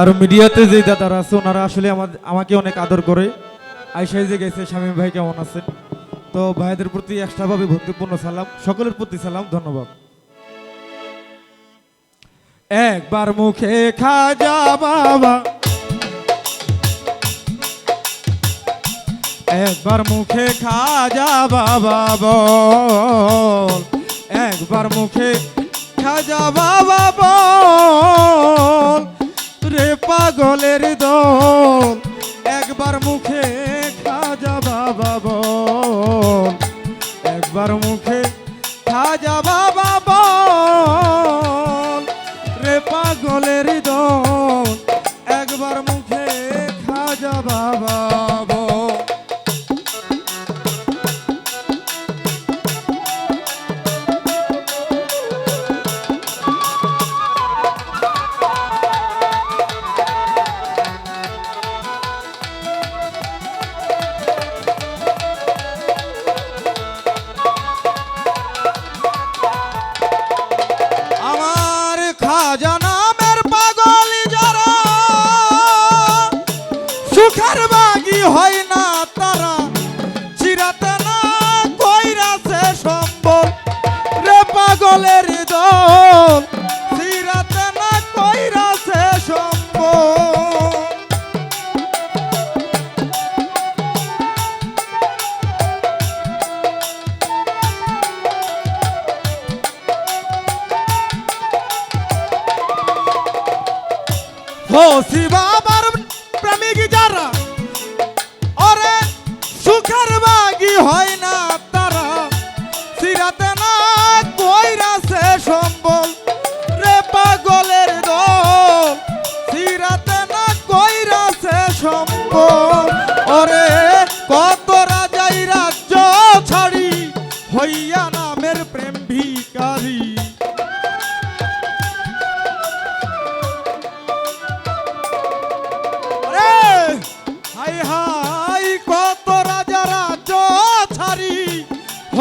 আর মিডিয়াতে যে দাদারা আছে, ওনারা আসলে আমাকে অনেক আদর করে। আইসাই যে গেছে, শামীম ভাই কেমন আছেন? তো ভাইদের প্রতি এক্সট্রাভাবে ভক্তিপূর্ণ সালাম, সকলের প্রতি সালাম, ধন্যবাদ। একবার মুখে খাজা বাবা। একবার মুখে খাজা বাবা বল। একবার মুখে খাজা বাবা বল। হয় না তারা চিরাতে না কইরাছে সম্ভব। রে পাগলের দল হোসি বাবার প্রেমিক যারা সুখের বাগি হয় না।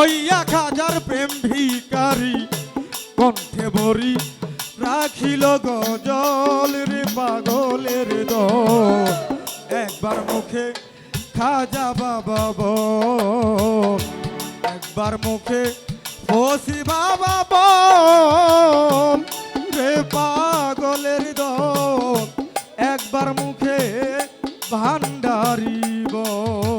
হইয়া খাজার প্রেম ভিকারি কণ্ঠে ভরি রাখিল গজল রে পাগলের একবার মুখে খাজা বাবা বল, একবার মুখে ফসি বাবা বল, রে পাগলের দল। একবার মুখে ভান্ডারিব হায়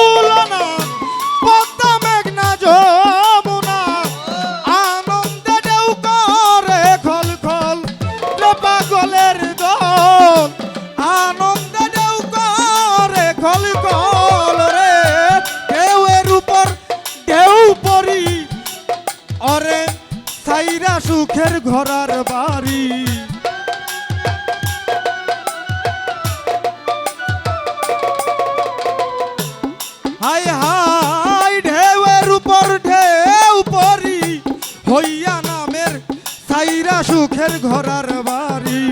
তুলনা পদ্মা মেঘনা যমুনা, আনন্দে ঢেউ করে খল খল পাগলের দল। আনন্দে ঢেউ করে খল খল রে, ঢেউয়ের উপর ঢেউ পরি, অরে সাইরা সুখের ঘরার হইয়া নামের সাইরা সুখের ঘরার বাড়ি।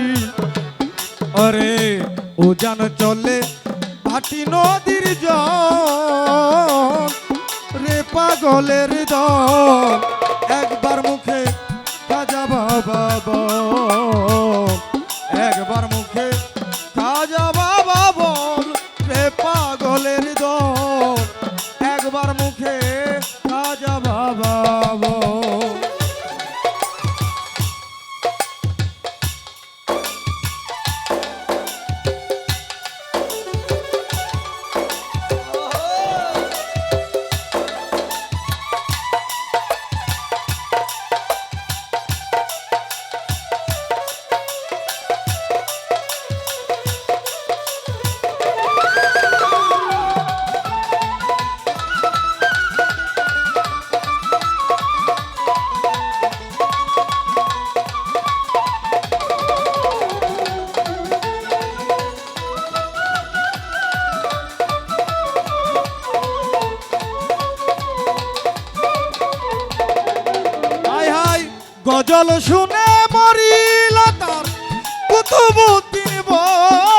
অরে উজান চলে ভাটি নদীর জল। রে পাগলের দল, একবার মুখে কাজা বাবা বল। একবার মুখে কাজা বাবা বল, রে পাগলের দল। একবার মুখে কাজা বাবা বল। গজল শুনে মরিল তার কুতুবুদ্দিন বক্তিয়ার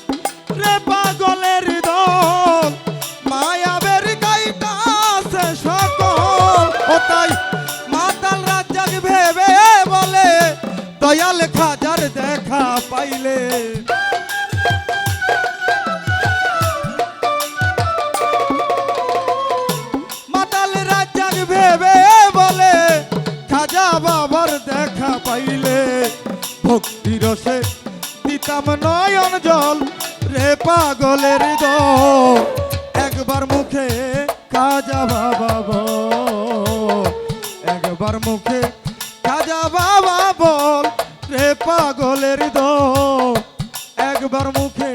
পাগলের দল একবার মুখে খাজা বাবা বল একবার মুখে খাজা বাবা বল রে পাগলের দল একবার মুখে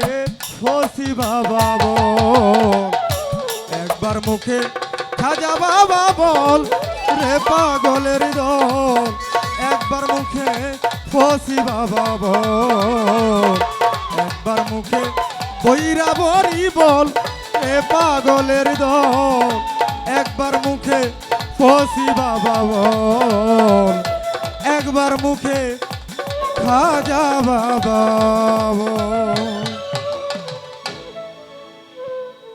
ফসি বাবা বল একবার মুখে খাজা বাবা বল রে পাগলের দল একবার মুখে ফসি বাবা বল একবার মুখে বৈরা বরি বল, এ পাগলের দল। একবার মুখে ফসি বাবা বল, একবার মুখে খাজা বাবা বল।